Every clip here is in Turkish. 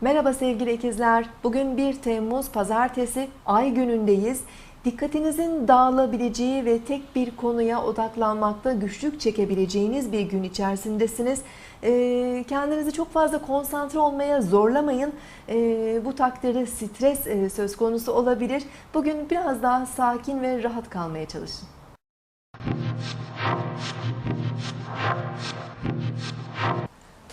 Merhaba sevgili ikizler. Bugün 1 Temmuz Pazartesi Ay günündeyiz. Dikkatinizin dağılabileceği ve tek bir konuya odaklanmakta güçlük çekebileceğiniz bir gün içerisindesiniz. Ee, kendinizi çok fazla konsantre olmaya zorlamayın. Ee, bu takdirde stres e, söz konusu olabilir. Bugün biraz daha sakin ve rahat kalmaya çalışın.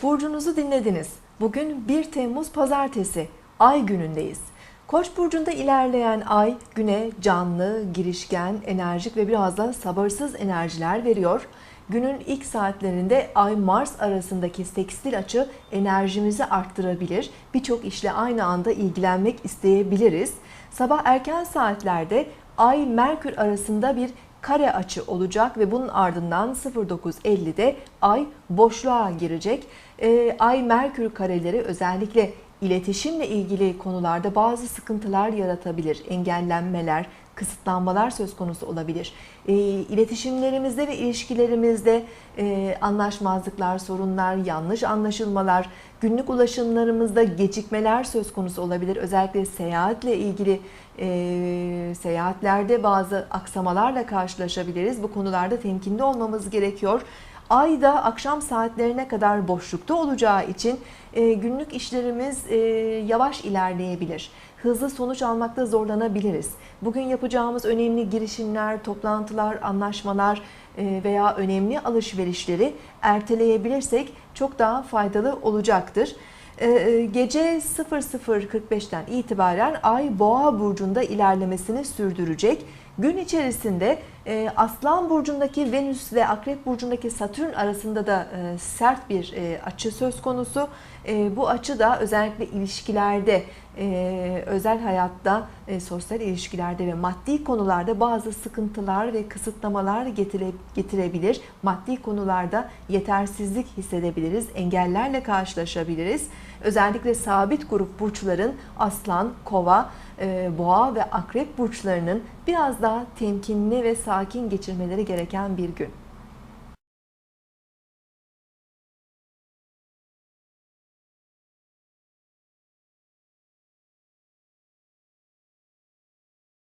Burcunuzu dinlediniz. Bugün 1 Temmuz Pazartesi, Ay günündeyiz. Koç burcunda ilerleyen ay güne canlı, girişken, enerjik ve biraz da sabırsız enerjiler veriyor. Günün ilk saatlerinde Ay Mars arasındaki sekstil açı enerjimizi arttırabilir. Birçok işle aynı anda ilgilenmek isteyebiliriz. Sabah erken saatlerde Ay Merkür arasında bir kare açı olacak ve bunun ardından 09.50'de Ay boşluğa girecek. Ee, Ay Merkür kareleri özellikle iletişimle ilgili konularda bazı sıkıntılar yaratabilir. Engellenmeler, kısıtlanmalar söz konusu olabilir. E, iletişimlerimizde ve ilişkilerimizde e, anlaşmazlıklar, sorunlar, yanlış anlaşılmalar, günlük ulaşımlarımızda gecikmeler söz konusu olabilir. Özellikle seyahatle ilgili e, seyahatlerde bazı aksamalarla karşılaşabiliriz. Bu konularda temkinli olmamız gerekiyor. Ay da akşam saatlerine kadar boşlukta olacağı için e, günlük işlerimiz e, yavaş ilerleyebilir. Hızlı sonuç almakta zorlanabiliriz. Bugün yapacağımız önemli girişimler, toplantılar, anlaşmalar e, veya önemli alışverişleri erteleyebilirsek çok daha faydalı olacaktır. Gece 00.45'ten itibaren Ay Boğa burcunda ilerlemesini sürdürecek. Gün içerisinde e, Aslan burcundaki Venüs ile Akrep burcundaki Satürn arasında da e, sert bir e, açı söz konusu. E, bu açı da özellikle ilişkilerde, özel hayatta, sosyal ilişkilerde ve maddi konularda bazı sıkıntılar ve kısıtlamalar getire, getirebilir. Maddi konularda yetersizlik hissedebiliriz, engellerle karşılaşabiliriz. Özellikle sabit grup burçların Aslan, Kova, Boğa ve Akrep burçlarının biraz daha temkinli ve sakin geçirmeleri gereken bir gün.